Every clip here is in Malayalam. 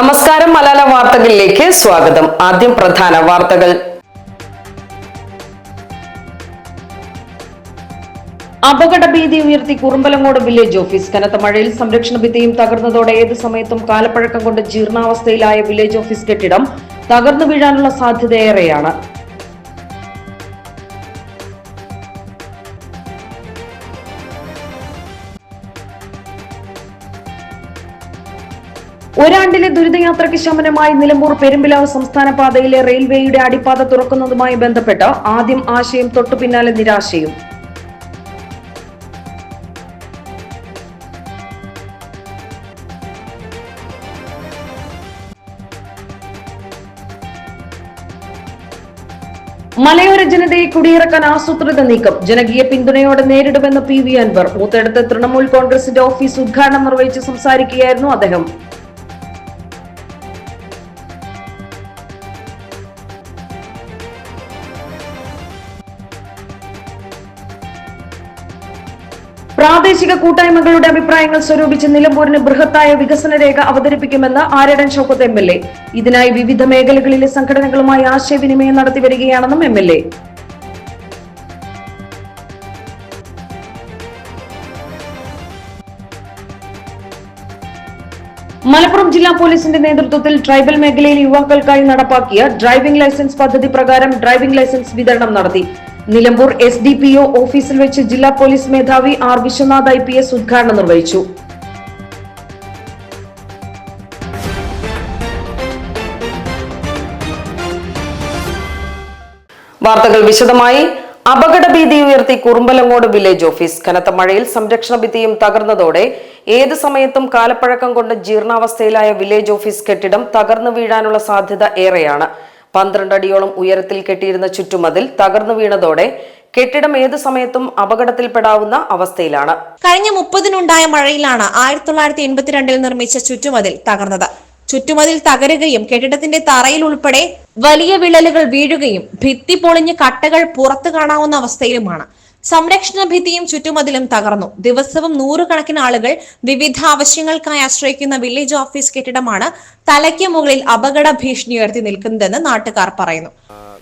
നമസ്കാരം മലയാള വാർത്തകളിലേക്ക് സ്വാഗതം. ആദ്യം പ്രധാന വാർത്തകൾ. അപകട ഭീതി ഉയർത്തി കുറുമ്പലങ്ങോട് വില്ലേജ് ഓഫീസ്. കനത്ത മഴയിൽ സംരക്ഷണ ഭിത്തിയും തകർന്നതോടെ ഏത് സമയത്തും കാലപ്പഴക്കം കൊണ്ട് ജീർണാവസ്ഥയിലായ വില്ലേജ് ഓഫീസ് കെട്ടിടം തകർന്നു വീഴാനുള്ള സാധ്യതയേറെയാണ്. ഒരാണ്ടിലെ ദുരിതയാത്രയ്ക്ക് ശമനമായി നിലമ്പൂർ പെരുമ്പിലാവ് സംസ്ഥാന പാതയിലെ റെയിൽവേയുടെ അടിപ്പാത തുറക്കുന്നതുമായി ബന്ധപ്പെട്ട് ആദ്യം ആശയം തൊട്ടു പിന്നാലെ നിരാശയും. മലയോര ജനതയെ കുടിയിറക്കാൻ ആസൂത്രിത നീക്കം. ജനകീയ പിന്തുണയോടെ നേരിടുമെന്ന് പി വി അൻവർ. മൂത്തെടുത്ത് തൃണമൂൽ കോൺഗ്രസിന്റെ ഓഫീസ് ഉദ്ഘാടനം നിർവഹിച്ച് സംസാരിക്കുകയായിരുന്നു അദ്ദേഹം. പ്രാദേശിക കൂട്ടായ്മകളുടെ അഭിപ്രായങ്ങൾ സ്വരൂപിച്ച് നിലമ്പൂരിന് ബൃഹത്തായ വികസന രേഖ അവതരിപ്പിക്കുമെന്ന് Aryadan Shoukath M L A. ഇതിനായി വിവിധ മേഖലകളിലെ സംഘടനകളുമായി ആശയവിനിമയം നടത്തി വരികയാണെന്നും എം എൽ എ. മലപ്പുറം ജില്ലാ പോലീസിന്റെ നേതൃത്വത്തിൽ ട്രൈബൽ മേഖലയിൽ യുവാക്കൾക്കായി നടപ്പാക്കിയ ഡ്രൈവിംഗ് ലൈസൻസ് പദ്ധതി പ്രകാരം ഡ്രൈവിംഗ് ലൈസൻസ് വിതരണം നടത്തി. Nilambur S D P O ഓഫീസിൽ വെച്ച് ജില്ലാ പോലീസ് മേധാവി R Viswanath I P S ഉദ്ഘാടനം നിർവഹിച്ചു. വാർത്തകൾ വിശദമായി. അപകട ഭീതി ഉയർത്തി കുറുമ്പലങ്ങോട് വില്ലേജ് ഓഫീസ്. കനത്ത മഴയിൽ സംരക്ഷണ ഭിത്തിയും തകർന്നതോടെ ഏത് സമയത്തും കാലപ്പഴക്കം കൊണ്ട് ജീർണാവസ്ഥയിലായ വില്ലേജ് ഓഫീസ് കെട്ടിടം തകർന്നു വീഴാനുള്ള സാധ്യത ഏറെയാണ്. പന്ത്രണ്ട് അടിയോളം ഉയരത്തിൽ കെട്ടിയിരുന്ന ചുറ്റുമതിൽ തകർന്നു വീണതോടെ കെട്ടിടം ഏത് സമയത്തും അപകടത്തിൽപ്പെടാവുന്ന അവസ്ഥയിലാണ്. കഴിഞ്ഞ മുപ്പതിനുണ്ടായ മഴയിലാണ് ആയിരത്തി തൊള്ളായിരത്തി എൺപത്തിരണ്ടിൽ നിർമ്മിച്ച ചുറ്റുമതിൽ തകർന്നത്. ചുറ്റുമതിൽ തകരുകയും കെട്ടിടത്തിന്റെ തറയിൽ ഉൾപ്പെടെ വലിയ വിള്ളലുകൾ വീഴുകയും ഭിത്തി പൊളിഞ്ഞ് കട്ടകൾ പുറത്തു കാണാവുന്ന അവസ്ഥയിലുമാണ്. സംരക്ഷണ ഭിത്തിയും ചുറ്റുമതിലും തകർന്നു. ദിവസവും നൂറുകണക്കിന് ആളുകൾ വിവിധ ആവശ്യങ്ങൾക്കായി ആശ്രയിക്കുന്ന വില്ലേജ് ഓഫീസ് കെട്ടിടമാണ് തലയ്ക്ക് മുകളിൽ അപകട ഭീഷണി ഉയർത്തി നിൽക്കുന്നതെന്ന് നാട്ടുകാർ പറയുന്നു.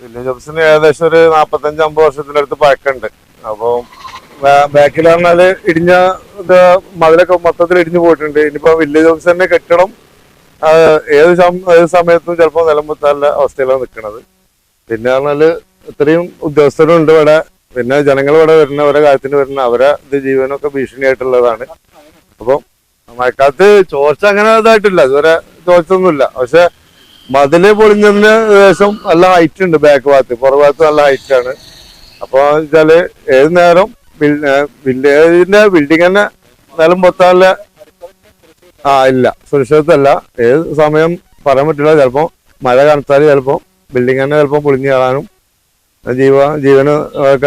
വില്ലേജ് ഓഫീസിന് ഏകദേശം ഒരു നാപ്പത്തഞ്ച് അമ്പത് വർഷത്തിനടുത്ത് പഴക്കമുണ്ട്. അപ്പോൾ ബാക്കിലാണെന്നാൽ ഇടിഞ്ഞ മതിലൊക്കെ മൊത്തത്തിൽ ഇടിഞ്ഞു പോയിട്ടുണ്ട്. ഇനിയിപ്പോ വില്ലേജ് ഓഫീസ് തന്നെ കെട്ടിടം ഏത് ഏത് സമയത്തും ചിലപ്പോൾ നിലമ്പുത്താനുള്ള അവസ്ഥയിലാണ് നിൽക്കുന്നത് പിന്നെ പറഞ്ഞാൽ ഇത്രയും ഉദ്യോഗസ്ഥരും ഉണ്ട് ഇവിടെ. പിന്നെ ജനങ്ങൾ ഇവിടെ വരുന്ന അവരെ കാര്യത്തിന് വരുന്ന അവരെ ഇത് ജീവനൊക്കെ ഭീഷണിയായിട്ടുള്ളതാണ്. അപ്പം മഴക്കാലത്ത് ചോർച്ച അങ്ങനെ ഇതായിട്ടില്ല. ഇതുവരെ ചോർച്ചൊന്നുമില്ല. പക്ഷെ മതിൽ പൊളിഞ്ഞതിന് ഏകദേശം നല്ല ഹൈറ്റ് ഉണ്ട് ബാക്ക് ഭാഗത്ത്. പുറ ഭാഗത്ത് നല്ല ഹൈറ്റ് ആണ്. അപ്പൊ വെച്ചാൽ ഏത് നേരം വില്ലേജിന്റെ ബിൽഡിംഗ് തന്നെ നിലം പൊത്താനുള്ള ആ ഇല്ല. സുരക്ഷിതത്വല്ല ഏത് സമയം പറയാൻ പറ്റില്ല. ചിലപ്പോ മഴ കനത്താൽ ചിലപ്പോ ബിൽഡിംഗ് തന്നെ ചിലപ്പോ പൊളിഞ്ഞു കയറാനും ജീവ ജീവന്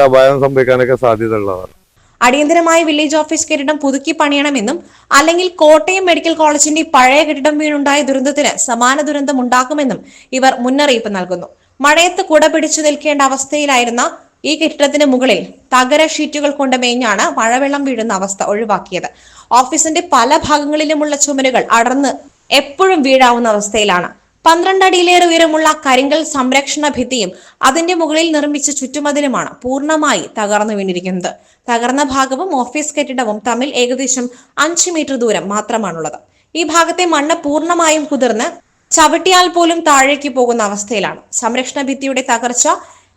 അപായം സംഭവിക്കാനൊക്കെ സാധ്യത ഉള്ളതാണ് അടിയന്തരമായി വില്ലേജ് ഓഫീസ് കെട്ടിടം പുതുക്കി പണിയണമെന്നും അല്ലെങ്കിൽ കോട്ടയം മെഡിക്കൽ കോളേജിന്റെ പഴയ കെട്ടിടം വീണുണ്ടായ ദുരന്തത്തിന് സമാന ദുരന്തം ഉണ്ടാക്കുമെന്നും ഇവർ മുന്നറിയിപ്പ് നൽകുന്നു. മഴയത്ത് കുട പിടിച്ചു നിൽക്കേണ്ട അവസ്ഥയിലായിരുന്ന ഈ കെട്ടിടത്തിന് മുകളിൽ തകര ഷീറ്റുകൾ കൊണ്ട് മേഞ്ഞാണ് മഴവെള്ളം വീഴുന്ന അവസ്ഥ ഒഴിവാക്കിയത്. ഓഫീസിന്റെ പല ഭാഗങ്ങളിലുമുള്ള ചുമരുകൾ അടർന്ന് എപ്പോഴും വീഴാവുന്ന അവസ്ഥയിലാണ് പന്ത്രണ്ട് അടിയിലേറെ ഉയരമുള്ള കരിങ്കൽ സംരക്ഷണ ഭിത്തിയും അതിന്റെ മുകളിൽ നിർമ്മിച്ച ചുറ്റുമതിലുമാണ് പൂർണമായി തകർന്നു വീണിരിക്കുന്നത്. തകർന്ന ഭാഗവും ഓഫീസ് കെട്ടിടവും തമ്മിൽ ഏകദേശം അഞ്ച് മീറ്റർ ദൂരം മാത്രമാണുള്ളത്. ഈ ഭാഗത്തെ മണ്ണ് പൂർണമായും കുതിർന്ന് ചവിട്ടിയാൽ പോലും താഴേക്ക് പോകുന്ന അവസ്ഥയിലാണ്. സംരക്ഷണ ഭിത്തിയുടെ തകർച്ച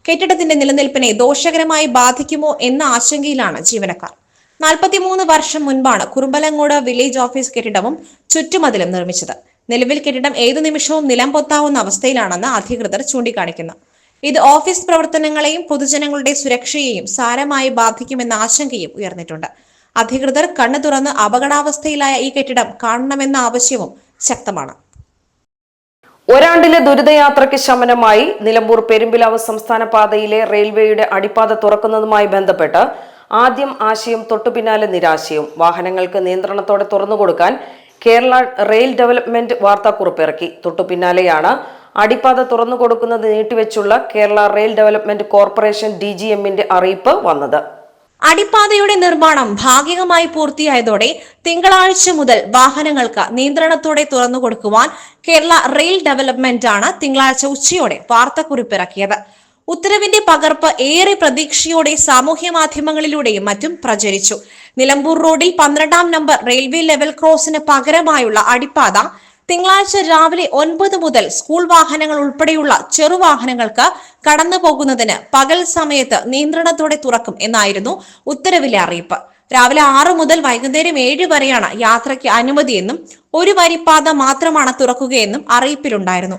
കെട്ടിടത്തിന്റെ നിലനിൽപ്പിനെ ദോഷകരമായി ബാധിക്കുമോ എന്ന ആശങ്കയിലാണ് ജീവനക്കാർ. നാൽപ്പത്തിമൂന്ന് വർഷം മുൻപാണ് കുറുമ്പലങ്ങോട് വില്ലേജ് ഓഫീസ് കെട്ടിടവും ചുറ്റുമതിലും നിർമ്മിച്ചത്. നിലവിൽ കെട്ടിടം ഏതു നിമിഷവും നിലം പൊത്താവുന്ന അവസ്ഥയിലാണെന്ന് അധികൃതർ ചൂണ്ടിക്കാണിക്കുന്നു. ഇത് ഓഫീസ് പ്രവർത്തനങ്ങളെയും പൊതുജനങ്ങളുടെ സുരക്ഷയെയും സാരമായി ബാധിക്കുമെന്ന ആശങ്കയും ഉയർന്നിട്ടുണ്ട്. അധികൃതർ കണ്ണു തുറന്ന് അപകടാവസ്ഥയിലായ ഈ കെട്ടിടം കാണണമെന്ന ആവശ്യവും ശക്തമാണ്. ഒരാണ്ടിലെ ദുരിതയാത്രയ്ക്ക് ശമനമായി നിലമ്പൂർ പെരുമ്പിലാവ് സംസ്ഥാന പാതയിലെ റെയിൽവേയുടെ അടിപ്പാത തുറക്കുന്നതുമായി ബന്ധപ്പെട്ട് ആദ്യം ആശയം തൊട്ടുപിന്നാലെ നിരാശയും. വാഹനങ്ങൾക്ക് നിയന്ത്രണത്തോടെ തുറന്നുകൊടുക്കാൻ കേരള റെയിൽ ഡെവലപ്മെന്റ് വാർത്താക്കുറിപ്പ് ഇറക്കി തൊട്ടു പിന്നാലെയാണ് അടിപ്പാത തുറന്നു കൊടുക്കുന്നത് നീട്ടിവെച്ചുള്ള Kerala rail development corporation D G എമ്മിന്റെ അറിയിപ്പ് വന്നത്. അടിപ്പാതയുടെ നിർമ്മാണം ഭാഗികമായി പൂർത്തിയായതോടെ തിങ്കളാഴ്ച മുതൽ വാഹനങ്ങൾക്ക് നിയന്ത്രണത്തോടെ തുറന്നു കൊടുക്കുവാൻ കേരള റെയിൽ ഡെവലപ്മെന്റ് ആണ് തിങ്കളാഴ്ച ഉച്ചയോടെ വാർത്താക്കുറിപ്പിറക്കിയത്. ഉത്തരവിന്റെ പകർപ്പ് ഏറെ പ്രതീക്ഷയോടെ സാമൂഹ്യ മാധ്യമങ്ങളിലൂടെയും മറ്റും പ്രചരിച്ചു. നിലമ്പൂർ റോഡിൽ പന്ത്രണ്ടാം നമ്പർ റെയിൽവേ ലെവൽ ക്രോസിന് പകരമായുള്ള അടിപ്പാത തിങ്കളാഴ്ച രാവിലെ ഒൻപത് മുതൽ സ്കൂൾ വാഹനങ്ങൾ ഉൾപ്പെടെയുള്ള ചെറുവാഹനങ്ങൾക്ക് കടന്നു പോകുന്നതിന് പകൽ സമയത്ത് നിയന്ത്രണത്തോടെ തുറക്കും എന്നായിരുന്നു ഉത്തരവിലെ അറിയിപ്പ്. രാവിലെ ആറ് മുതൽ വൈകുന്നേരം ഏഴ് വരെയാണ് യാത്രയ്ക്ക് അനുമതിയെന്നും ഒരു വരിപ്പാത മാത്രമാണ് തുറക്കുകയെന്നും അറിയിപ്പിലുണ്ടായിരുന്നു.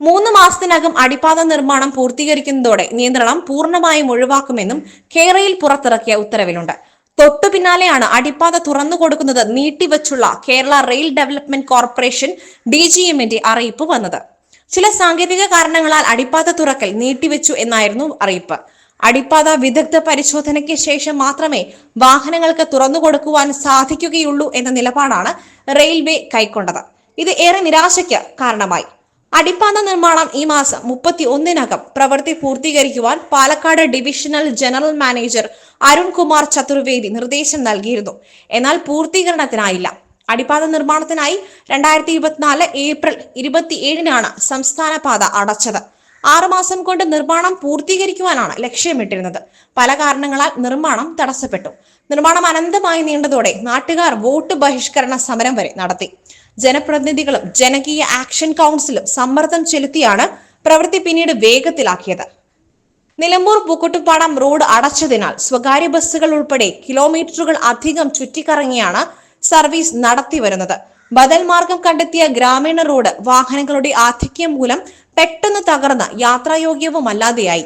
മൂന്ന് മാസത്തിനകം അടിപ്പാത നിർമ്മാണം പൂർത്തീകരിക്കുന്നതോടെ നിയന്ത്രണം പൂർണമായും ഒഴിവാക്കുമെന്നും കേരയിൽ പുറത്തിറക്കിയ ഉത്തരവിലുണ്ട്. തൊട്ടു പിന്നാലെയാണ് അടിപ്പാത തുറന്നു കൊടുക്കുന്നത് നീട്ടിവച്ചുള്ള Kerala rail development corporation D G എമ്മിന്റെ അറിയിപ്പ് വന്നത്. ചില സാങ്കേതിക കാരണങ്ങളാൽ അടിപ്പാത തുറക്കൽ നീട്ടിവെച്ചു എന്നായിരുന്നു അറിയിപ്പ്. അടിപ്പാത വിദഗ്ധ പരിശോധനയ്ക്ക് ശേഷം മാത്രമേ വാഹനങ്ങൾക്ക് തുറന്നു കൊടുക്കുവാൻ സാധിക്കുകയുള്ളൂ എന്ന നിലപാടാണ് റെയിൽവേ കൈക്കൊണ്ടത്. ഇത് ഏറെ നിരാശയ്ക്ക് കാരണമായി. അടിപ്പാത നിർമ്മാണം ഈ മാസം മുപ്പത്തി ഒന്നിനകം പ്രവൃത്തി പൂർത്തീകരിക്കുവാൻ Palakkad divisional general manager Arunkumar Chaturvedi നിർദ്ദേശം നൽകിയിരുന്നു. എന്നാൽ പൂർത്തീകരണത്തിനായില്ല. അടിപ്പാത നിർമ്മാണത്തിനായി രണ്ടായിരത്തി ഇരുപത്തിനാല് ഏപ്രിൽ ഇരുപത്തിയേഴിനാണ് സംസ്ഥാന പാത അടച്ചത്. ആറുമാസം കൊണ്ട് നിർമ്മാണം പൂർത്തീകരിക്കുവാനാണ് ലക്ഷ്യമിട്ടിരുന്നത്. പല കാരണങ്ങളാൽ നിർമ്മാണം തടസ്സപ്പെട്ടു. നിർമ്മാണം അനന്തമായി നീണ്ടതോടെ നാട്ടുകാർ വോട്ട് ബഹിഷ്കരണ സമരം വരെ നടത്തി. ജനപ്രതിനിധികളും ജനകീയ ആക്ഷൻ കൗൺസിലും സമ്മർദ്ദം ചെലുത്തിയാണ് പ്രവൃത്തി പിന്നീട് വേഗത്തിലാക്കിയത്. നിലമ്പൂർ പൂക്കുട്ടുപാടം റോഡ് അടച്ചതിനാൽ സ്വകാര്യ ബസ്സുകൾ ഉൾപ്പെടെ കിലോമീറ്ററുകൾ അധികം ചുറ്റിക്കറങ്ങിയാണ് സർവീസ് നടത്തി വരുന്നത്. ബദൽ മാർഗം കണ്ടെത്തിയ ഗ്രാമീണ റോഡ് വാഹനങ്ങളുടെ ആധിക്യം മൂലം പെട്ടെന്ന് തകർന്ന് യാത്രായോഗ്യവുമല്ലാതെയായി.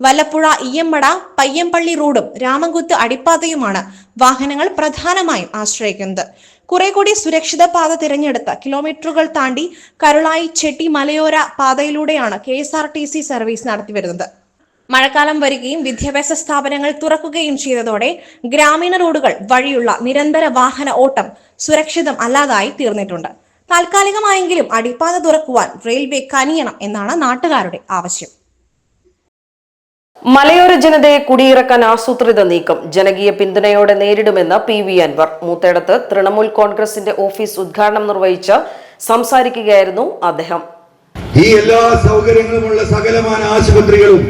വല്ലപ്പുഴ ഇയ്യമ്മട പയ്യമ്പള്ളി റോഡും രാമംകുത്ത് അടിപ്പാതയുമാണ് വാഹനങ്ങൾ പ്രധാനമായും ആശ്രയിക്കുന്നത്. കുറെ കൂടി സുരക്ഷിത പാത തിരഞ്ഞെടുത്ത് കിലോമീറ്ററുകൾ താണ്ടി കരുളായി ചെട്ടി മലയോര പാതയിലൂടെയാണ് K S R T C service നടത്തിവരുന്നത് മഴക്കാലം വരികയും വിദ്യാഭ്യാസ സ്ഥാപനങ്ങൾ തുറക്കുകയും ചെയ്തതോടെ ഗ്രാമീണ റോഡുകൾ വഴിയുള്ള നിരന്തര വാഹന ഓട്ടം സുരക്ഷിതം അല്ലാതായി തീർന്നിട്ടുണ്ട്. താൽക്കാലികമായെങ്കിലും അടിപ്പാത തുറക്കുവാൻ റെയിൽവേ കനിയണം എന്നാണ് നാട്ടുകാരുടെ ആവശ്യം. മലയോര ജനതയെ കുടിയിറക്കാൻ ആസൂത്രിത നീക്കം ജനകീയ പിന്തുണയോടെ നേരിടുമെന്ന് പി വി അൻവർ. മൂത്തേടത്ത് തൃണമൂൽ കോൺഗ്രസിന്റെ ഓഫീസ് ഉദ്ഘാടനം നിർവഹിച്ച് സംസാരിക്കുകയായിരുന്നു അദ്ദേഹം. ഈ എല്ലാ സൗകര്യങ്ങളുമുള്ള സകലമാന ആശുപത്രികളും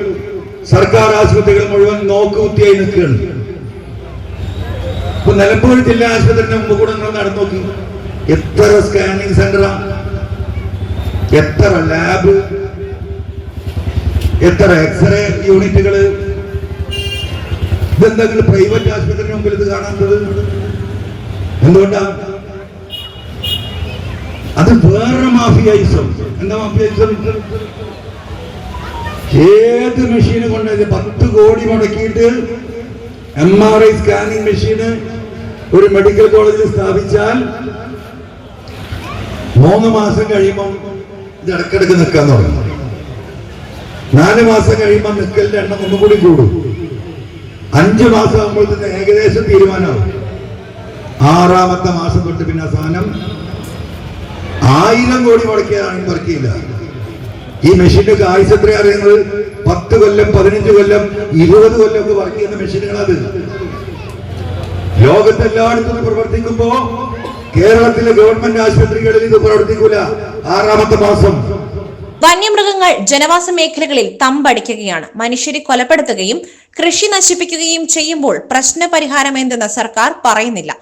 സർക്കാർ ആശുപത്രികൾ മുഴുവൻ നോക്കുകുത്തിയായി നിൽക്കുകയാണ്. ഇപ്പൊ നിലമ്പൂർ ജില്ലാ ആശുപത്രിന്റെ മുമ്പ് കൂടെ നടന്നു നോക്കി. എത്ര സ്കാനിങ് സെന്ററാ എത്ര ലാബ് എത്ര എക്സ്റേ യൂണിറ്റുകൾ ഇതെന്തെങ്കിലും പ്രൈവറ്റ് ആശുപത്രി മുമ്പിൽ ഇത് കാണാത്തത്? എന്തുകൊണ്ടാ? അത് വേറെ മാഫിയായിസം. എന്താ മാഫിയായിസം? ഏത് മെഷീന് കൊണ്ടത് പത്ത് കോടി മുടക്കിയിട്ട് എം ആർ ഐ സ്കാനിങ് മെഷീന് ഒരു മെഡിക്കൽ കോളേജിൽ സ്ഥാപിച്ചാൽ മൂന്ന് മാസം കഴിയുമ്പോൾ ഇത് ഇടക്കിടക്ക് നിൽക്കാൻ തുടങ്ങും നാല് മാസം കഴിയുമ്പോൾ നിൽക്കലിന്റെ എണ്ണം ഒന്നുകൂടി കൂടും അഞ്ച് മാസം ആകുമ്പോഴത്തേന് ഏകദേശം തീരുമാനമാവും. ആറാമത്തെ മാസം തൊട്ട് പിന്നെ സാധനം ആയിരം കോടി മുടക്കിയതാണെങ്കിൽ വർക്കിയില്ല ഈ മെഷീന്റെ ആയുസ് എത്ര അറിയുന്നത്? പത്ത് കൊല്ലം പതിനഞ്ച് കൊല്ലം ഇരുപത് കൊല്ലം ഒക്കെ വർക്ക് ചെയ്യുന്ന മെഷീനുകളത്. ലോകത്തെല്ലായിടത്തും പ്രവർത്തിക്കുമ്പോ കേരളത്തിലെ ഗവൺമെന്റ് ആശുപത്രികളിൽ ഇത് പ്രവർത്തിക്കൂല. ആറാമത്തെ മാസം. വന്യമൃഗങ്ങൾ ജനവാസ മേഖലകളിൽ തമ്പടിക്കുകയാണ്. മനുഷ്യരെ കൊലപ്പെടുത്തുകയും കൃഷി നശിപ്പിക്കുകയും ചെയ്യുമ്പോൾ പ്രശ്ന പരിഹാരം എന്തെന്ന് സർക്കാർ പറയുന്നില്ല.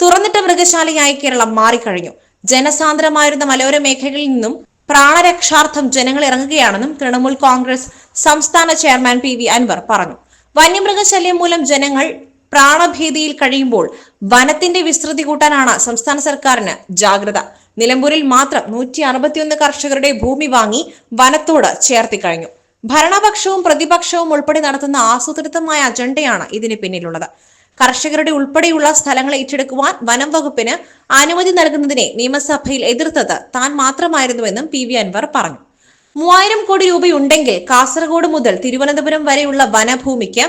തുറന്നിട്ട മൃഗശാലയായി കേരളം മാറിക്കഴിഞ്ഞു. ജനസാന്ദ്രമായിരുന്ന മലയോര മേഖലകളിൽ നിന്നും പ്രാണരക്ഷാർത്ഥം ജനങ്ങൾ ഇറങ്ങുകയാണെന്നും തൃണമൂൽ കോൺഗ്രസ് സംസ്ഥാന ചെയർമാൻ പി വി അൻവർ പറഞ്ഞു. വന്യമൃഗശല്യം മൂലം ജനങ്ങൾ പ്രാണഭീതിയിൽ കഴിയുമ്പോൾ വനത്തിന്റെ വിസ്തൃതി കൂട്ടാനാണ് സംസ്ഥാന സർക്കാരിന് ജാഗ്രത. നിലമ്പൂരിൽ മാത്രം നൂറ്റി അറുപത്തിയൊന്ന് കർഷകരുടെ ഭൂമി വാങ്ങി വനത്തോട് ചേർത്തി കഴിഞ്ഞു. ഭരണപക്ഷവും പ്രതിപക്ഷവും ഉൾപ്പെടെ നടത്തുന്ന ആസൂത്രിതമായ അജണ്ടയാണ് ഇതിന് പിന്നിലുള്ളത്. കർഷകരുടെ ഉൾപ്പെടെയുള്ള സ്ഥലങ്ങൾ ഏറ്റെടുക്കുവാൻ വനം വകുപ്പിന് അനുമതി നൽകുന്നതിനെ നിയമസഭയിൽ എതിർത്തത് താൻ മാത്രമായിരുന്നുവെന്നും പി വി അൻവർ പറഞ്ഞു. മൂവായിരം കോടി രൂപയുണ്ടെങ്കിൽ കാസർഗോഡ് മുതൽ തിരുവനന്തപുരം വരെയുള്ള വനഭൂമിക്ക്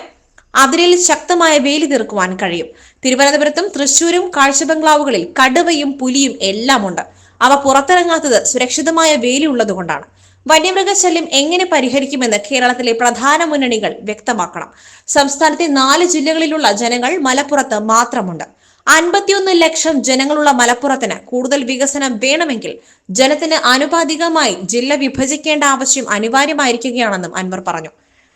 അതിരിൽ ശക്തമായ വേലി തീർക്കുവാൻ കഴിയും. തിരുവനന്തപുരത്തും തൃശൂരും കാഴ്ച ബംഗ്ലാവുകളിൽ കടുവയും പുലിയും എല്ലാം ഉണ്ട് അവ പുറത്തിറങ്ങാത്തത് സുരക്ഷിതമായ വേലി ഉള്ളതുകൊണ്ടാണ്. വന്യമൃഗശല്യം എങ്ങനെ പരിഹരിക്കുമെന്ന് കേരളത്തിലെ പ്രധാന മുന്നണികൾ വ്യക്തമാക്കണം. സംസ്ഥാനത്തെ നാല് ജില്ലകളിലുള്ള ജനങ്ങൾ മലപ്പുറത്ത് മാത്രമുണ്ട്. അൻപത്തിയൊന്ന് ലക്ഷം ജനങ്ങളുള്ള മലപ്പുറത്തിന് കൂടുതൽ വികസനം വേണമെങ്കിൽ ജനത്തിന് ആനുപാതികമായി ജില്ല വിഭജിക്കേണ്ട ആവശ്യം അനിവാര്യമായിരിക്കുകയാണെന്നും അൻവർ പറഞ്ഞു.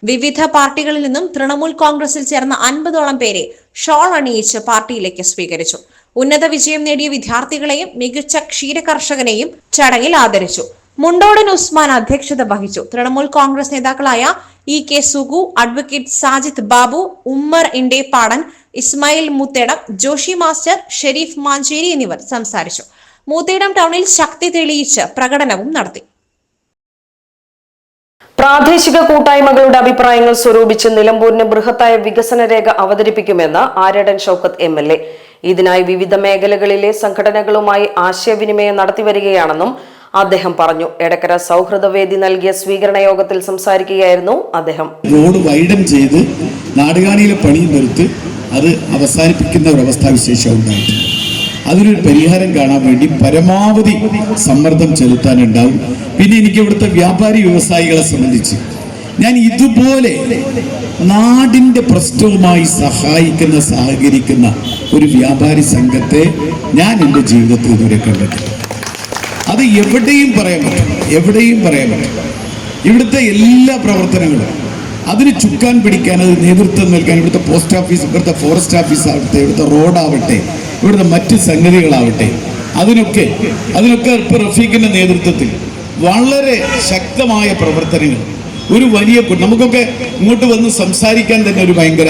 വിവിധ പാർട്ടികളിൽ നിന്നും തൃണമൂൽ കോൺഗ്രസിൽ ചേർന്ന അൻപതോളം പേരെ ഷോൾ അണിയിച്ച് പാർട്ടിയിലേക്ക് സ്വീകരിച്ചു. ഉന്നത വിജയം നേടിയ വിദ്യാർത്ഥികളെയും മികച്ച ക്ഷീര കർഷകനെയും ചടങ്ങിൽ ആദരിച്ചു. മുണ്ടോടൻ ഉസ്മാൻ അധ്യക്ഷത വഹിച്ചു. തൃണമൂൽ കോൺഗ്രസ് നേതാക്കളായ E K Sugu advocate Sajid Babu Ummer Indeppadan Ismail Muthedam Joshi master Sharif Mancheri എന്നിവർ സംസാരിച്ചു. മൂത്തേടം ടൗണിൽ ശക്തി തെളിയിച്ച് പ്രകടനവും നടത്തി. പ്രാദേശിക കൂട്ടായ്മകളുടെ അഭിപ്രായങ്ങൾ സ്വരൂപിച്ച് നിലമ്പൂരിന് ബൃഹത്തായ വികസന രേഖ അവതരിപ്പിക്കുമെന്ന് Aryadan Shoukath M L A. ഇതിനായി വിവിധ മേഖലകളിലെ സംഘടനകളുമായി ആശയവിനിമയം നടത്തിവരികയാണെന്നും അദ്ദേഹം പറഞ്ഞു. എടക്കര സൗഹൃദവേദി നൽകിയ സ്വീകരണ യോഗത്തിൽ സംസാരിക്കുകയായിരുന്നു അദ്ദേഹം. റോഡ് വൈഡൻ ചെയ്ത് നാടുകാണിയിലെ പണി നിർത്തി അത് അവസാനിപ്പിക്കുന്ന ഒരവസ്ഥാ വിശേഷം ഉണ്ടായിട്ടുണ്ട് അതിനൊരു പരിഹാരം കാണാൻ വേണ്ടി പരമാവധി സമ്മർദ്ദം ചെലുത്താനുണ്ടാവും. പിന്നെ എനിക്ക് ഇവിടുത്തെ വ്യാപാരി വ്യവസായികളെ സംബന്ധിച്ച് ഞാൻ ഇതുപോലെ നാടിന്റെ പ്രശ്നവുമായി സഹായിക്കുന്ന സഹകരിക്കുന്ന ഒരു വ്യാപാരി സംഘത്തെ ഞാൻ എന്റെ ജീവിതത്തിൽ ഇതുവരെ കണ്ടിട്ടില്ല. അത് എവിടെയും പറയാൻ പറ്റും എവിടെയും പറയാൻ പറ്റും ഇവിടുത്തെ എല്ലാ പ്രവർത്തനങ്ങളും അതിന് ചുക്കാൻ പിടിക്കാൻ അത് നേതൃത്വം നൽകാൻ ഇവിടുത്തെ പോസ്റ്റ് ഓഫീസ് ഇവിടുത്തെ ഫോറസ്റ്റ് ഓഫീസ് ആവട്ടെ ഇവിടുത്തെ റോഡാവട്ടെ ഇവിടുത്തെ മറ്റ് സംഗതികളാവട്ടെ. അതിനൊക്കെ അതിനൊക്കെ ഇപ്പോൾ റഫീഖിന്റെ നേതൃത്വത്തിൽ വളരെ ശക്തമായ പ്രവർത്തനങ്ങൾ. ഒരു വലിയ നമുക്കൊക്കെ ഇങ്ങോട്ട് വന്ന് സംസാരിക്കാൻ തന്നെ ഒരു ഭയങ്കര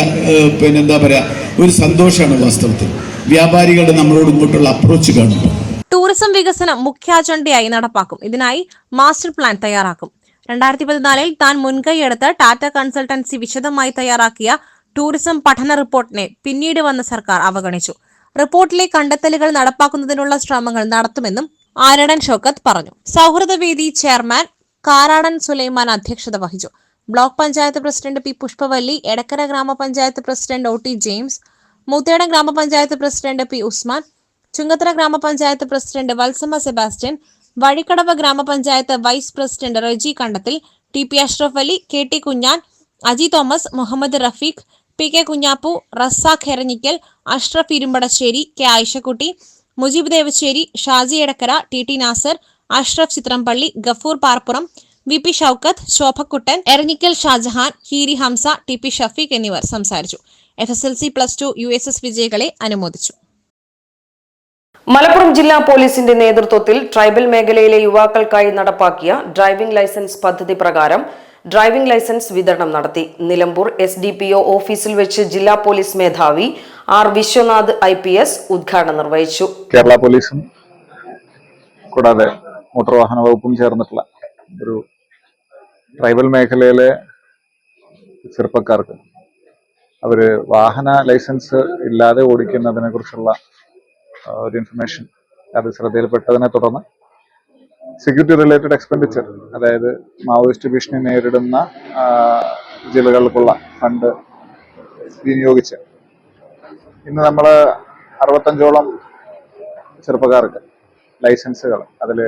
പിന്നെ എന്താ പറയാ ഒരു സന്തോഷമാണ് വാസ്തവത്തിൽ. വ്യാപാരികളുടെ നമ്മളോട് ഇങ്ങോട്ടുള്ള അപ്രോച്ച് കാണുമ്പോൾ. ടൂറിസം വികസനം മുഖ്യ അജണ്ടയായി നടപ്പാക്കും. ഇതിനായി മാസ്റ്റർ പ്ലാൻ തയ്യാറാക്കും. രണ്ടായിരത്തി പതിനാലിൽ താൻ മുൻകൈയെടുത്ത് ടാറ്റ കൺസൾട്ടൻസി വിശദമായി തയ്യാറാക്കിയ ടൂറിസം പഠന റിപ്പോർട്ടിനെ പിന്നീട് വന്ന സർക്കാർ അവഗണിച്ചു. റിപ്പോർട്ടിലെ കണ്ടെത്തലുകൾ നടപ്പാക്കുന്നതിനുള്ള ശ്രമങ്ങൾ നടത്തുമെന്നും ആരടൻ ഷോക്കത്ത് പറഞ്ഞു. സൗഹൃദവേദി ചെയർമാൻ കാരാടൻ സുലൈമാൻ അധ്യക്ഷത വഹിച്ചു. Block panchayat president P Pushpavalli Edakkara grama panchayat president O T James Moothedam grama panchayat president P Usman Chungathara ഗ്രാമപഞ്ചായത്ത് president Valsamma Sebastian Vazhikkadavu grama panchayat vice president Reji Kandathil T P Ashraf Ali K T Kunjan Aji Thomas Muhammad Rafeeq P K Kunjappu Razak Eranhikkal Ashraf Irumbadasseri K Ayishakutty Mujeeb Devasseri Shaji Edakkara T T Nasar Ashraf Chithrampally Gafoor Parppuram V P Shoukath Shobhakuttan Eranhikkal Shajahan Heeri Hamza T P Shafeeq എന്നിവർ സംസാരിച്ചു. F S L C plus two U S S വിജയികളെ അനുമോദിച്ചു. മലപ്പുറം ജില്ലാ പോലീസിന്റെ നേതൃത്വത്തിൽ ട്രൈബൽ മേഖലയിലെ യുവാക്കൾക്കായി നടപ്പാക്കിയ ഡ്രൈവിംഗ് ലൈസൻസ് പദ്ധതി പ്രകാരം ഡ്രൈവിംഗ് ലൈസൻസ് വിതരണം നടത്തി. Nilambur S D P O ഓഫീസിൽ വെച്ച് ജില്ലാ പോലീസ് മേധാവി R Viswanath I P S ഉദ്ഘാടനം നിർവഹിച്ചു. കേരള പോലീസും കൂടാതെ മോട്ടോർ വാഹന വകുപ്പും ചേർന്നിട്ടുള്ള ഒരു ട്രൈബൽ മേഖലയിലെ ചെറുപ്പക്കാർക്ക് അവർ വാഹന ലൈസൻസ് ഇല്ലാതെ ഓടിക്കുന്നതിനെ കുറിച്ചുള്ള ഒരു ഇൻഫർമേഷൻ അത് ശ്രദ്ധയിൽപ്പെട്ടതിനെ തുടർന്ന് സെക്യൂരിറ്റി റിലേറ്റഡ് എക്സ്പെൻഡിച്ചർ അതായത് മാവോയിസ്റ്റ് ഭീഷണി നേരിടുന്ന ജില്ലകൾക്കുള്ള ഫണ്ട് വിനിയോഗിച്ച്. ഇന്ന് നമ്മൾ അറുപത്തഞ്ചോളം ചെറുപ്പക്കാർക്ക് ലൈസൻസുകൾ അതിൽ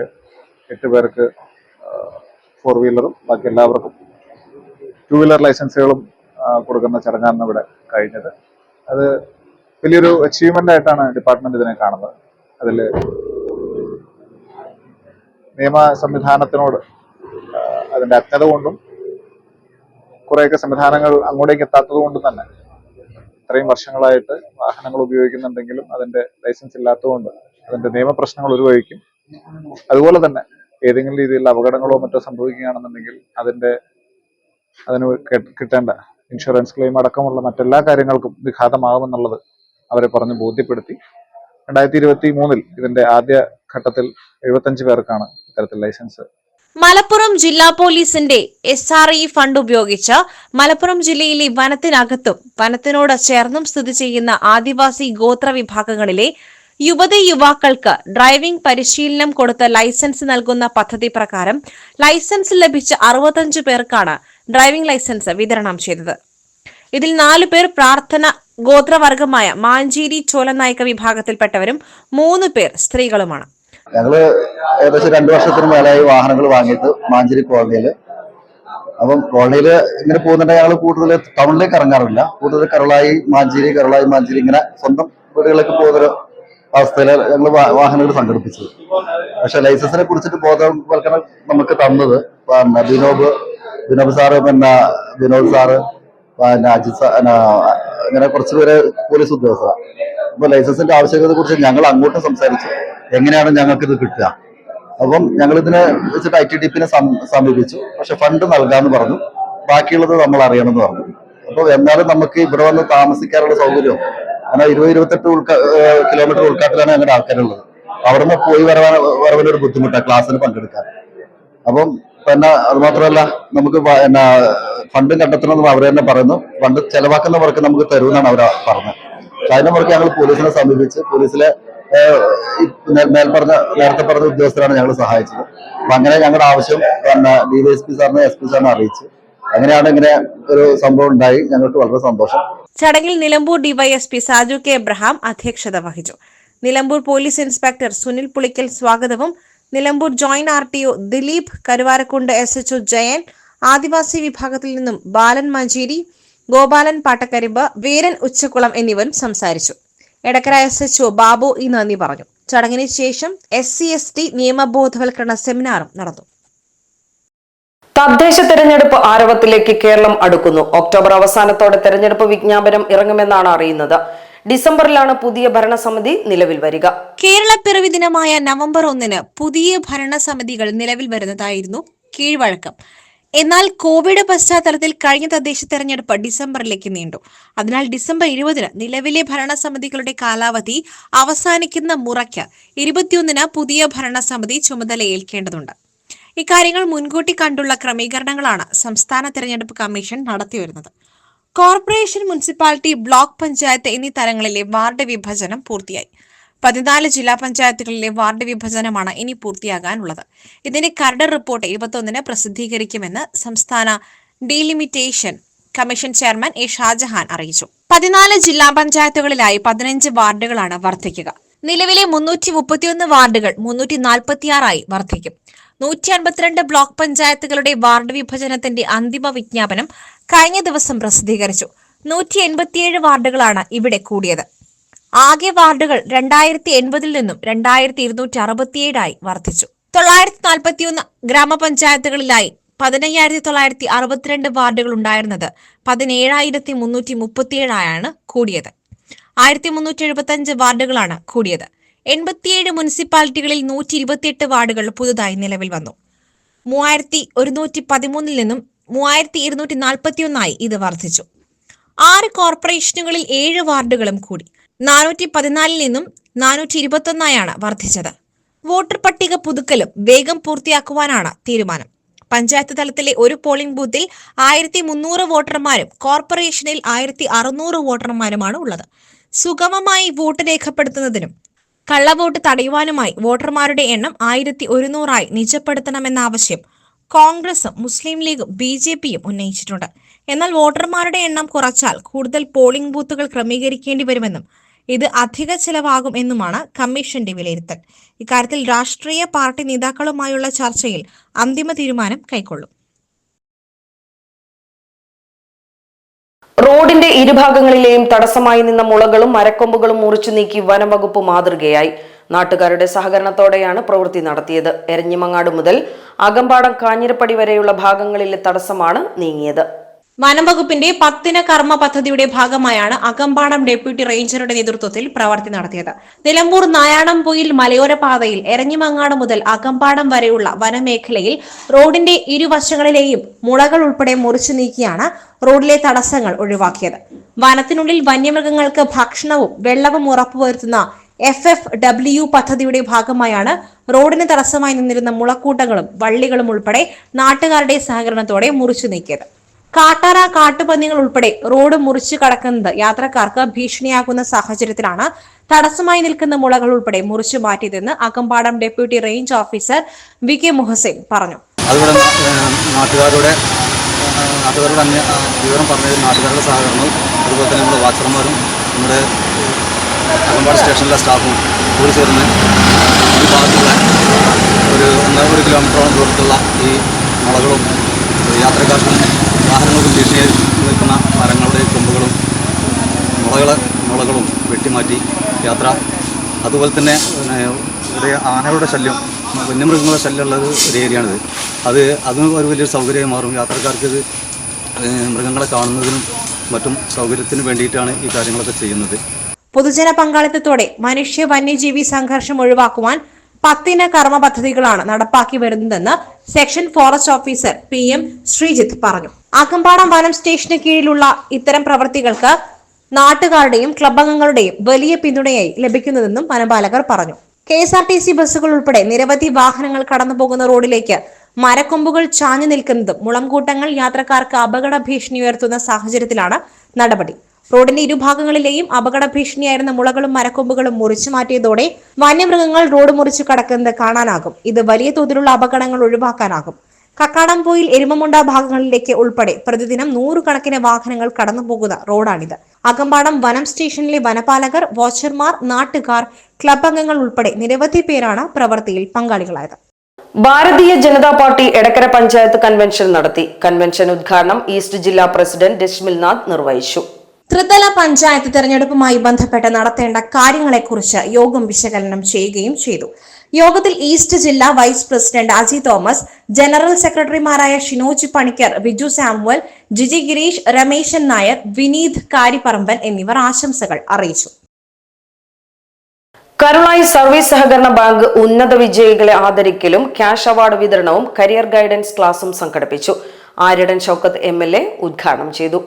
എട്ട് പേർക്ക് ഫോർ വീലറും ബാക്കി എല്ലാവർക്കും ടു വീലർ ലൈസൻസുകളും കൊടുക്കുന്ന ചടങ്ങാണ് ഇവിടെ കഴിഞ്ഞത്. അത് വലിയൊരു അച്ചീവ്മെന്റ് ആയിട്ടാണ് ഡിപ്പാർട്ട്മെന്റ് ഇതിനെ കാണുന്നത്. അതിൽ നിയമ സംവിധാനത്തിനോട് അതിന്റെ അജ്ഞത കൊണ്ടും കുറേയൊക്കെ സംവിധാനങ്ങൾ അങ്ങോട്ടേക്ക് എത്താത്തത് കൊണ്ടും തന്നെ ഇത്രയും വർഷങ്ങളായിട്ട് വാഹനങ്ങൾ ഉപയോഗിക്കുന്നുണ്ടെങ്കിലും അതിന്റെ ലൈസൻസ് ഇല്ലാത്തതുകൊണ്ട് അതിന്റെ നിയമപ്രശ്നങ്ങൾ ഒരു വഴിക്കും അതുപോലെ തന്നെ ഏതെങ്കിലും രീതിയിലുള്ള അപകടങ്ങളോ മറ്റോ സംഭവിക്കുകയാണെന്നുണ്ടെങ്കിൽ അതിന്റെ അതിന് കിട്ടേണ്ട ഇൻഷുറൻസ് ക്ലെയിം അടക്കമുള്ള മറ്റെല്ലാ കാര്യങ്ങൾക്കും വിഘാതമാകുമെന്നുള്ളത് അവരെ പറഞ്ഞ് ബോധ്യപ്പെടുത്തി. രണ്ടായിരത്തി ഇരുപത്തി മൂന്നിൽ ഇതിന്റെ ആദ്യ ഘട്ടത്തിൽ എഴുപത്തഞ്ച് പേർക്കാണ് ഇത്തരത്തിൽ ലൈസൻസ്. മലപ്പുറം ജില്ലാ പോലീസിന്റെ എസ് ആർ ഇ ഫണ്ട് ഉപയോഗിച്ച് മലപ്പുറം ജില്ലയിലെ വനത്തിനകത്തും വനത്തിനോട് ചേർന്നും സ്ഥിതി ചെയ്യുന്ന ആദിവാസി ഗോത്ര വിഭാഗങ്ങളിലെ യുവതി യുവാക്കൾക്ക് ഡ്രൈവിംഗ് പരിശീലനം കൊടുത്ത് ലൈസൻസ് നൽകുന്ന പദ്ധതി പ്രകാരം ലൈസൻസ് ലഭിച്ച അറുപത്തഞ്ച് പേർക്കാണ് ഡ്രൈവിംഗ് ലൈസൻസ് വിതരണം ചെയ്തത്. ഇതിൽ നാലു പേർ പ്രാർത്ഥന ഗോത്രവർഗമായ മാഞ്ചേരി ചോലനായക വിഭാഗത്തിൽപ്പെട്ടവരും മൂന്ന് പേർ സ്ത്രീകളുമാണ്. ഞങ്ങൾ ഏകദേശം രണ്ടു വർഷത്തിന് മേലായി വാഹനങ്ങൾ വാങ്ങിയിട്ട് മാഞ്ചേരി കോളനിയിൽ അപ്പം കോളനിയിൽ ഇങ്ങനെ പോകുന്നുണ്ടെങ്കിൽ ഞങ്ങൾ കൂടുതൽ ടൗണിലേക്ക് ഇറങ്ങാറില്ല. കൂടുതൽ കരളായി മാഞ്ചേരി കരളായി മാഞ്ചേരി ഇങ്ങനെ സ്വന്തം വീടുകളിലേക്ക് പോകുന്നൊരു അവസ്ഥയിൽ ഞങ്ങൾ വാഹനങ്ങൾ സംഘടിപ്പിച്ചത്. പക്ഷെ ലൈസൻസിനെ കുറിച്ചിട്ട് ബോധവൽക്കരണം നമുക്ക് തന്നത് പിന്നെ വിനോബ് വിനോബ് സാറ് പിന്നെ വിനോദ് സാറ് പിന്നെ അജിത് ഇങ്ങനെ കുറച്ച് പേരെ പോലീസ് ഉദ്യോഗസ്ഥ അപ്പൊ ലൈസൻസിന്റെ ആവശ്യകതയെ കുറിച്ച് ഞങ്ങൾ അങ്ങോട്ട് സംസാരിച്ചു. എങ്ങനെയാണ് ഞങ്ങൾക്ക് ഇത് കിട്ടുക? അപ്പം ഞങ്ങൾ ഇതിനെ വെച്ചിട്ട് ഐ ടി ഡി പിന്നെ സമീപിച്ചു. പക്ഷെ ഫണ്ട് നൽകാന്ന് പറഞ്ഞു. ബാക്കിയുള്ളത് നമ്മൾ അറിയണമെന്ന് പറഞ്ഞു. അപ്പൊ എന്നാലും നമുക്ക് ഇവിടെ വന്ന് താമസിക്കാനുള്ള സൗകര്യം കാരണം ഇരുപത് ഇരുപത്തെട്ട് കിലോമീറ്റർ ഉൾക്കാട്ടിലാണ് ഞങ്ങളുടെ ആൾക്കാരുള്ളത്. അവിടുന്ന് പോയി വരവാൻ വരവിനൊരു ബുദ്ധിമുട്ടാണ് ക്ലാസ്സിന് പങ്കെടുക്കാൻ. അപ്പം പിന്നെ അത് മാത്രമല്ല നമുക്ക് എന്നാ ഫണ്ടും കണ്ടെത്തണമെന്ന് അവർ തന്നെ പറയുന്നു. ഫണ്ട് ചെലവാക്കുന്നവർക്ക് നമുക്ക് തരുമെന്നാണ് അവർ പറഞ്ഞത്. പക്ഷെ അതിനെ മുറക്ക് ഞങ്ങൾ പോലീസിനെ സമീപിച്ച് പോലീസിലെ മേൽപ്പറഞ്ഞ നേരത്തെ പറഞ്ഞ ഉദ്യോഗസ്ഥരാണ് ഞങ്ങൾ സഹായിച്ചത്. അപ്പൊ അങ്ങനെ ഞങ്ങളുടെ ആവശ്യം പിന്നെ ഡി വൈ എസ് പി സാറിനെ എസ് പി സാറിനെ അറിയിച്ചു അങ്ങനെയാണ് ഇങ്ങനെ ഒരു സംഭവം ഉണ്ടായി. ഞങ്ങൾക്ക് വളരെ സന്തോഷം. ചടങ്ങിൽ Nilambur D Y S P Saju K Abraham അധ്യക്ഷത വഹിച്ചു. നിലമ്പൂർ പോലീസ് ഇൻസ്പെക്ടർ സുനിൽ പുളിക്കൽ സ്വാഗതവും. Nilambur joint R T O Dileep Karuvarakundu S H O Jayan. Adivasi വിഭാഗത്തിൽ നിന്നും ബാലൻ മഞ്ചേരി ഗോപാലൻ പാട്ടക്കരിമ്പ് വീരൻ ഉച്ചക്കുളം എന്നിവരും സംസാരിച്ചു. Edakkara S H O Babu E നന്ദി പറഞ്ഞു. ചടങ്ങിന് ശേഷം എസ് സി എസ് ടി നിയമബോധവൽക്കരണ സെമിനാറും നടന്നു. തദ്ദേശ തെരഞ്ഞെടുപ്പ് ആരവത്തിലേക്ക് കേരളം അടുക്കുന്നു. ഒക്ടോബർ അവസാനത്തോടെ തെരഞ്ഞെടുപ്പ് വിജ്ഞാപനം ഇറങ്ങുമെന്നാണ് അറിയുന്നത്. ഡിസംബറിലാണ് പുതിയ ഭരണസമിതി നിലവിൽ വരിക. കേരളപ്പിറവി ദിനമായ നവംബർ ഒന്നിന് പുതിയ ഭരണസമിതികൾ നിലവിൽ വരുന്നതായിരുന്നു കീഴ്വഴക്കം. എന്നാൽ കോവിഡ് പശ്ചാത്തലത്തിൽ കഴിഞ്ഞ തദ്ദേശ തെരഞ്ഞെടുപ്പ് ഡിസംബറിലേക്ക് നീണ്ടു. അതിനാൽ ഡിസംബർ ഇരുപതിന് നിലവിലെ ഭരണസമിതികളുടെ കാലാവധി അവസാനിക്കുന്ന മുറയ്ക്ക് ഇരുപത്തിയൊന്നിന് പുതിയ ഭരണസമിതി ചുമതലയേൽക്കേണ്ടതുണ്ട് ഇക്കാര്യങ്ങൾ മുൻകൂട്ടി കണ്ടുള്ള ക്രമീകരണങ്ങളാണ് സംസ്ഥാന തെരഞ്ഞെടുപ്പ് കമ്മീഷൻ നടത്തിവരുന്നത്. കോർപ്പറേഷൻ മുനിസിപ്പാലിറ്റി ബ്ലോക്ക് പഞ്ചായത്ത് എന്നീ തലങ്ങളിലെ വാർഡ് വിഭജനം പൂർത്തിയായി. പതിനാല് ജില്ലാ പഞ്ചായത്തുകളിലെ വാർഡ് വിഭജനമാണ് ഇനി പൂർത്തിയാകാനുള്ളത്. ഇതിന്റെ കരട് റിപ്പോർട്ട് ഇരുപത്തൊന്നിന് പ്രസിദ്ധീകരിക്കുമെന്ന് സംസ്ഥാന delimitation commission chairman A Shajahan അറിയിച്ചു. പതിനാല് ജില്ലാ പഞ്ചായത്തുകളിലായി പതിനഞ്ച് വാർഡുകളാണ് വർദ്ധിക്കുക നിലവിലെ മുന്നൂറ്റി മുപ്പത്തിയൊന്ന് വാർഡുകൾ മുന്നൂറ്റി നാൽപ്പത്തിയാറായി വർദ്ധിക്കും നൂറ്റി അൻപത്തിരണ്ട് ബ്ലോക്ക് പഞ്ചായത്തുകളുടെ വാർഡ് വിഭജനത്തിന്റെ അന്തിമ വിജ്ഞാപനം കഴിഞ്ഞ ദിവസം പ്രസിദ്ധീകരിച്ചു. നൂറ്റി എൺപത്തിയേഴ് വാർഡുകളാണ് ഇവിടെ കൂടിയത്. ആകെ വാർഡുകൾ രണ്ടായിരത്തി എൺപതിൽ നിന്നും രണ്ടായിരത്തി ഇരുന്നൂറ്റി അറുപത്തിയേഴായി വർദ്ധിച്ചു. തൊള്ളായിരത്തി നാൽപ്പത്തിയൊന്ന് ഗ്രാമപഞ്ചായത്തുകളിലായി പതിനയ്യായിരത്തി തൊള്ളായിരത്തി അറുപത്തിരണ്ട് വാർഡുകൾ ഉണ്ടായിരുന്നത് പതിനേഴായിരത്തി മുന്നൂറ്റി മുപ്പത്തിയേഴായാണ് കൂടിയത്. ആയിരത്തി മുന്നൂറ്റി എഴുപത്തി അഞ്ച് വാർഡുകളാണ് കൂടിയത്. എൺപത്തിയേഴ് മുനിസിപ്പാലിറ്റികളിൽ നൂറ്റി ഇരുപത്തിയെട്ട് വാർഡുകൾ പുതുതായി നിലവിൽ വന്നു. മൂവായിരത്തി ഒരുന്നൂറ്റി പതിമൂന്നിൽ നിന്നും മൂവായിരത്തി ഇരുന്നൂറ്റി നാൽപ്പത്തിയൊന്നായി ഇത് വർദ്ധിച്ചു. ആറ് കോർപ്പറേഷനുകളിൽ ഏഴ് വാർഡുകളും കൂടി. നാനൂറ്റി പതിനാലിൽ നിന്നും നാനൂറ്റി ഇരുപത്തൊന്നായാണ് വർദ്ധിച്ചത്. വോട്ടർ പട്ടിക പുതുക്കലും വേഗം പൂർത്തിയാക്കുവാനാണ് തീരുമാനം. പഞ്ചായത്ത് തലത്തിലെ ഒരു പോളിംഗ് ബൂത്തിൽ ആയിരത്തി മുന്നൂറ് വോട്ടർമാരും കോർപ്പറേഷനിൽ ആയിരത്തി അറുന്നൂറ് വോട്ടർമാരുമാണ് ഉള്ളത്. സുഗമമായി വോട്ട് രേഖപ്പെടുത്തുന്നതിനും കള്ളവോട്ട് തടയുവാനുമായി വോട്ടർമാരുടെ എണ്ണം ആയിരത്തി ഒരുന്നൂറായി നിജപ്പെടുത്തണമെന്ന ആവശ്യം കോൺഗ്രസും മുസ്ലിം ലീഗും ബി ഉന്നയിച്ചിട്ടുണ്ട്. എന്നാൽ വോട്ടർമാരുടെ എണ്ണം കുറച്ചാൽ കൂടുതൽ പോളിംഗ് ബൂത്തുകൾ ക്രമീകരിക്കേണ്ടി വരുമെന്നും ഇത് അധിക ചെലവാകും എന്നുമാണ് കമ്മീഷന്റെ വിലയിരുത്തൽ. ഇക്കാര്യത്തിൽ രാഷ്ട്രീയ പാർട്ടി നേതാക്കളുമായുള്ള ചർച്ചയിൽ അന്തിമ തീരുമാനം കൈക്കൊള്ളും. റോഡിന്റെ ഇരുഭാഗങ്ങളിലെയും തടസ്സമായി നിന്ന മുളകളും മരക്കൊമ്പുകളും മുറിച്ചു നീക്കി വനംവകുപ്പ് മാതൃകയായി. നാട്ടുകാരുടെ സഹകരണത്തോടെയാണ് പ്രവൃത്തി നടത്തിയത്. എരഞ്ഞിമങ്ങാട് മുതൽ അകമ്പാടം കാഞ്ഞിരപ്പടി വരെയുള്ള ഭാഗങ്ങളിലെ തടസ്സമാണ് നീങ്ങിയത്. വനം വകുപ്പിന്റെ പത്തിന കർമ്മ പദ്ധതിയുടെ ഭാഗമായാണ് അകമ്പാടം ഡെപ്യൂട്ടി റേഞ്ചറുടെ നേതൃത്വത്തിൽ പ്രവർത്തി നടത്തിയത്. നിലമ്പൂർ നായാണംപൊയിൽ മലയോര പാതയിൽ എരഞ്ഞിമങ്ങാട് മുതൽ അകമ്പാടം വരെയുള്ള വനമേഖലയിൽ റോഡിന്റെ ഇരുവശങ്ങളിലെയും മുളകൾ ഉൾപ്പെടെ മുറിച്ചു നീക്കിയാണ് റോഡിലെ തടസ്സങ്ങൾ ഒഴിവാക്കിയത്. വനത്തിനുള്ളിൽ വന്യമൃഗങ്ങൾക്ക് ഭക്ഷണവും വെള്ളവും ഉറപ്പുവരുത്തുന്ന എഫ് എഫ് ഡബ്ല്യു പദ്ധതിയുടെ ഭാഗമായാണ് റോഡിന് തടസ്സമായി നിന്നിരുന്ന മുളക്കൂട്ടങ്ങളും വള്ളികളും ഉൾപ്പെടെ നാട്ടുകാരുടെ സഹകരണത്തോടെ മുറിച്ചു നീക്കിയത്. കാട്ടാറ കാട്ടുപന്നികൾ ഉൾപ്പെടെ റോഡ് മുറിച്ചു കടക്കുന്നത് യാത്രക്കാർക്ക് ഭീഷണിയാകുന്ന സാഹചര്യത്തിലാണ് തടസ്സമായി നിൽക്കുന്ന മുളകൾ ഉൾപ്പെടെ മുറിച്ചു മാറ്റിയതെന്ന് Akampadam deputy range officer V K Muhasin പറഞ്ഞു. അതുപോലെ നാട്ടുകാരുടെ നാട്ടുകാരുടെ വിവരം പറഞ്ഞത് നാട്ടുകാരുടെ സഹകരണവും അതുപോലെ തന്നെ നമ്മുടെ വാച്ചർമാരും നമ്മുടെ അകമ്പാട് സ്റ്റേഷനിലെ സ്റ്റാഫും കൂടി ചേർന്ന് ഈ ഭാഗത്തുള്ള ഒരു ഒന്നര ഒരു കിലോമീറ്ററോളം ദൂരത്തുള്ള ഈ മുളകളും യാത്രക്കാർക്കും വാഹനങ്ങൾക്കും ഭീഷണി നിൽക്കുന്ന മരങ്ങളുടെ കൊമ്പുകളും മുളകൾ മുളകളും വെട്ടിമാറ്റി യാത്ര. അതുപോലെ തന്നെ ഇവിടെ ആനകളുടെ ശല്യം വന്യമൃഗങ്ങളുടെ ശല്യമുള്ളത് ഒരു ഏരിയയാണിത്. അത് അതും ഒരു വലിയൊരു സൗകര്യമായി മാറും. യാത്രക്കാർക്ക് ഇത് മൃഗങ്ങളെ കാണുന്നതിനും മറ്റും സൗകര്യത്തിന് വേണ്ടിയിട്ടാണ് ഈ കാര്യങ്ങളൊക്കെ ചെയ്യുന്നത്. പൊതുജന പങ്കാളിത്തത്തോടെ മനുഷ്യ വന്യജീവി സംഘർഷം ഒഴിവാക്കുവാൻ പത്തിന കർമ്മ പദ്ധതികളാണ് നടപ്പാക്കി വരുന്നതെന്ന് section forest officer P M Sreejith പറഞ്ഞു. ആക്കമ്പാടം വനം സ്റ്റേഷന് കീഴിലുള്ള ഇത്തരം പ്രവൃത്തികൾക്ക് നാട്ടുകാരുടെയും ക്ലബ് അംഗങ്ങളുടെയും വലിയ പിന്തുണയായി ലഭിക്കുന്നതെന്നും വനപാലകർ പറഞ്ഞു. K S R T C ബസ്സുകൾ ഉൾപ്പെടെ നിരവധി വാഹനങ്ങൾ കടന്നുപോകുന്ന റോഡിലേക്ക് മരക്കൊമ്പുകൾ ചാഞ്ഞു നിൽക്കുന്നതും മുളംകൂട്ടങ്ങൾ യാത്രക്കാർക്ക് അപകട ഭീഷണി ഉയർത്തുന്ന സാഹചര്യത്തിലാണ് നടപടി. റോഡിന്റെ ഇരുഭാഗങ്ങളിലെയും അപകട ഭീഷണിയായിരുന്ന മുളകളും മരക്കൊമ്പുകളും മുറിച്ചു മാറ്റിയതോടെ വന്യമൃഗങ്ങൾ റോഡ് മുറിച്ചു കടക്കുന്നത് കാണാനാകും. ഇത് വലിയ തോതിലുള്ള അപകടങ്ങൾ ഒഴിവാക്കാനാകും. കക്കാടംപോയിൽ എരുമമുണ്ട ഭാഗങ്ങളിലേക്ക് ഉൾപ്പെടെ പ്രതിദിനം നൂറുകണക്കിന് വാഹനങ്ങൾ കടന്നുപോകുന്ന റോഡാണിത്. അകമ്പാടം വനം സ്റ്റേഷനിലെ വനപാലകർ വാച്ചർമാർ നാട്ടുകാർ ക്ലബ് അംഗങ്ങൾ ഉൾപ്പെടെ നിരവധി പേരാണ് പ്രവൃത്തിയിൽ പങ്കാളികളായത്. ഭാരതീയ ജനതാ പാർട്ടി എടക്കര പഞ്ചായത്ത് കൺവെൻഷൻ നടത്തി. കൺവെൻഷൻ ഉദ്ഘാടനം ഈസ്റ്റ് ജില്ലാ പ്രസിഡന്റ് രശ്മിൽനാഥ് നിർവഹിച്ചു. ത്രിതല പഞ്ചായത്ത് തെരഞ്ഞെടുപ്പുമായി ബന്ധപ്പെട്ട് നടത്തേണ്ട കാര്യങ്ങളെക്കുറിച്ച് യോഗം വിശകലനം ചെയ്യുകയും ചെയ്തു. യോഗത്തിൽ ഈസ്റ്റ് ജില്ലാ vice president Aji Thomas general സെക്രട്ടറിമാരായ ഷിനോജ് പണിക്കർ ബിജു സാമുവൽ ജിജി ഗിരീഷ് രമേശൻ നായർ വിനീത് കാരിപ്പറമ്പൻ എന്നിവർ ആശംസകൾ അറിയിച്ചു. കരുളായി സർവീസ് സഹകരണ ബാങ്ക് ഉന്നത വിജയികളെ ആദരിക്കലും ക്യാഷ് അവാർഡ് വിതരണവും കരിയർ ഗൈഡൻസ് ക്ലാസും സംഘടിപ്പിച്ചു. ആര്യടൻ ഷൌക്കത്ത് എം ഉദ്ഘാടനം ചെയ്തു.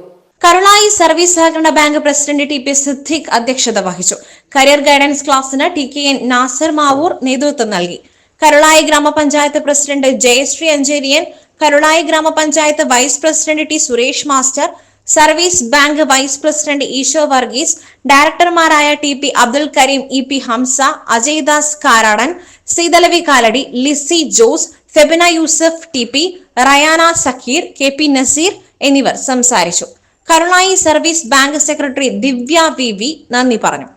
കരുളായി സർവീസ് സഹകരണ bank president T P Siddique അധ്യക്ഷത വഹിച്ചു. കരിയർ ഗൈഡൻസ് ക്ലാസിന് T K N Nasar Mavoor നേതൃത്വം നൽകി. Karulayi grama panchayat president Jayasree Ancheriyan Karulayi grama panchayat vice president T Suresh master service bank vice president Esho Varghese ഡയറക്ടർമാരായ T P Abdul Kareem E P Hamsa Ajaydas Karadan Seethalavi Kaladi Lissy Jose Febina Yusuf T P Rayana Sakkeer K P Naseer എന്നിവർ സംസാരിച്ചു. Karunayi service bank secretary Divya V V നന്ദി പറഞ്ഞു.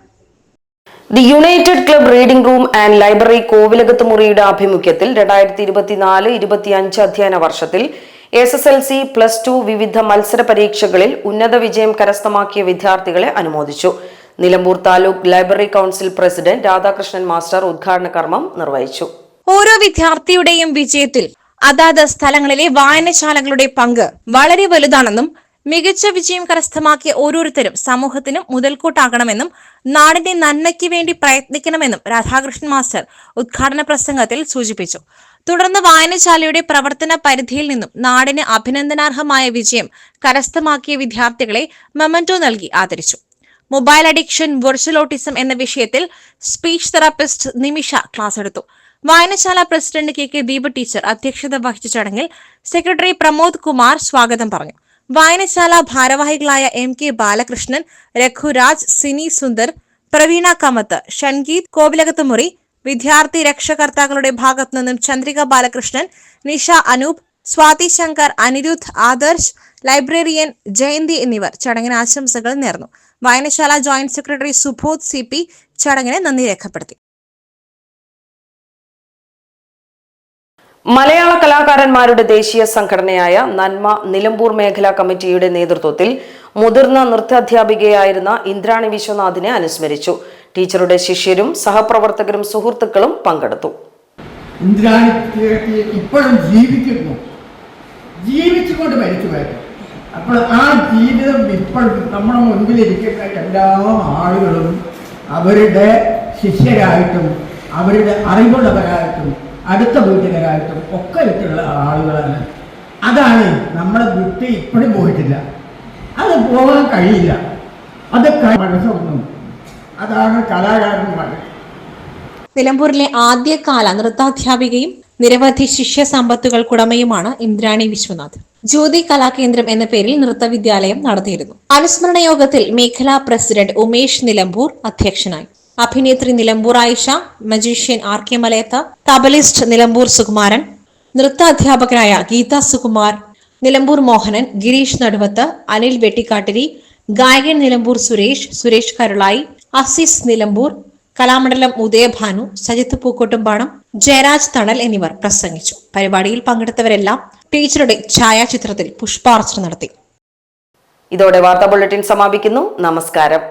The united club reading room and library കോവിലകത്ത് മുറിയുടെ ആഭിമുഖ്യത്തിൽ രണ്ടായിരത്തി ഇരുപത്തിനാല് ഇരുപത്തിയഞ്ച് അധ്യയന വർഷത്തിൽ S S L C plus two വിവിധ മത്സര പരീക്ഷകളിൽ ഉന്നത വിജയം കരസ്ഥമാക്കിയ വിദ്യാർത്ഥികളെ അനുമോദിച്ചു. Nilambur taluk library council president Radhakrishnan master ഉദ്ഘാടന കർമ്മം നിർവഹിച്ചു. ഓരോ വിദ്യാർത്ഥിയുടെയും വിജയത്തിൽ അതാത് സ്ഥലങ്ങളിലെ വായനശാലകളുടെ പങ്ക് വളരെ വലുതാണെന്നും മികച്ച വിജയം കരസ്ഥമാക്കിയ ഓരോരുത്തരും സമൂഹത്തിനും മുതൽക്കൂട്ടാകണമെന്നും നാടിന്റെ നന്മയ്ക്ക് വേണ്ടി പ്രയത്നിക്കണമെന്നും രാധാകൃഷ്ണൻ മാസ്റ്റർ ഉദ്ഘാടന പ്രസംഗത്തിൽ സൂചിപ്പിച്ചു. തുടർന്ന് വായനശാലയുടെ പ്രവർത്തന പരിധിയിൽ നിന്നും നാടിന് അഭിനന്ദനാർഹമായ വിജയം കരസ്ഥമാക്കിയ വിദ്യാർത്ഥികളെ മെമന്റോ നൽകി ആദരിച്ചു. മൊബൈൽ അഡിക്ഷൻ വെർച്വൽ ഓട്ടിസം എന്ന വിഷയത്തിൽ സ്പീച്ച് തെറാപ്പിസ്റ്റ് നിമിഷ ക്ലാസ് എടുത്തു. വായനശാല president K K Deepa teacher അധ്യക്ഷത വഹിച്ച ചടങ്ങിൽ സെക്രട്ടറി പ്രമോദ് കുമാർ സ്വാഗതം പറഞ്ഞു. വായനശാല ഭാരവാഹികളായ എം കെ ബാലകൃഷ്ണൻ രഘുരാജ് സിനി സുന്ദർ പ്രവീണ കമത്ത് ഷൺഗീത് കോവിലകത്ത് മുറി വിദ്യാർത്ഥി രക്ഷകർത്താക്കളുടെ ഭാഗത്തു നിന്നും ചന്ദ്രിക ബാലകൃഷ്ണൻ നിഷ അനൂപ് സ്വാതി ശങ്കർ അനിരുദ്ധ് ആദർശ് ലൈബ്രറിയൻ ജയന്തി എന്നിവർ ചടങ്ങിന് ആശംസകൾ നേർന്നു. വായനശാല joint secretary Subodh C P ചടങ്ങിന് നന്ദി രേഖപ്പെടുത്തി. മലയാള കലാകാരന്മാരുടെ ദേശീയ സംഘടനയായ നന്മ നിലമ്പൂർ മേഖലാ കമ്മിറ്റിയുടെ നേതൃത്വത്തിൽ മുതിർന്ന നൃത്താധ്യാപികയായിരുന്ന ഇന്ദ്രാണി വിശ്വനാഥിനെ അനുസ്മരിച്ചു. ടീച്ചറുടെ ശിഷ്യരും സഹപ്രവർത്തകരും സുഹൃത്തുക്കളും പങ്കെടുത്തു. ഇപ്പോഴും ജീവിക്കുന്നു ജീവിച്ചുകൊണ്ട് അപ്പോൾ ആ ജീവിതം ഇപ്പോൾ നമ്മുടെ മുൻപിലിരിക്കുന്ന എല്ലാ ആളുകളും അവരുടെ ശിഷ്യരായിട്ടും അവരുടെ അറിവുള്ളവരായിട്ടും അടുത്ത വീട്ടുകാരായിട്ടും ഒക്കെ ഇട്ടുള്ള ആളുകളാണ്. അതാണ് നമ്മളെ വിട്ട് ഇപ്പോഴും പോയിട്ടില്ല. അത് പോകാൻ കഴിയില്ല. അത് മനസ്സൊന്നും. അതാണ് കലാകാരന്മാർ. നിലമ്പൂരിലെ ആദ്യകാല നൃത്താധ്യാപികയും നിരവധി ശിഷ്യ സമ്പത്തുകൾക്കുടമയുമാണ് ഇന്ദ്രാണി വിശ്വനാഥ്. ജ്യോതി കലാകേന്ദ്രം എന്ന പേരിൽ നൃത്തവിദ്യാലയം നടത്തിയിരുന്നു. അനുസ്മരണ യോഗത്തിൽ മേഖലാ പ്രസിഡന്റ് ഉമേഷ് നിലമ്പൂർ അധ്യക്ഷനായി. അഭിനേത്രി Nilambur Ayisha magician R K Malayath തബലിസ്റ്റ് Nilambur Sukumaran നൃത്ത അധ്യാപകനായ ഗീത സുകുമാർ നിലമ്പൂർ മോഹനൻ ഗിരീഷ് നടുവത്ത് അനിൽ വെട്ടിക്കാട്ടിരി ഗായകൻ നിലമ്പൂർ സുരേഷ് സുരേഷ് കരുളായി അസീസ് നിലമ്പൂർ കലാമണ്ഡലം ഉദയഭാനു സജിത്ത് പൂക്കോട്ടുംപാടം ജയരാജ് തണൽ എന്നിവർ പ്രസംഗിച്ചു. പരിപാടിയിൽ പങ്കെടുത്തവരെല്ലാം ടീച്ചറുടെ ഛായാചിത്രത്തിൽ പുഷ്പാർച്ചന നടത്തി. ഇതോടെ വാർത്താ ബുള്ളറ്റിൻ സമാപിക്കുന്നു. നമസ്കാരം.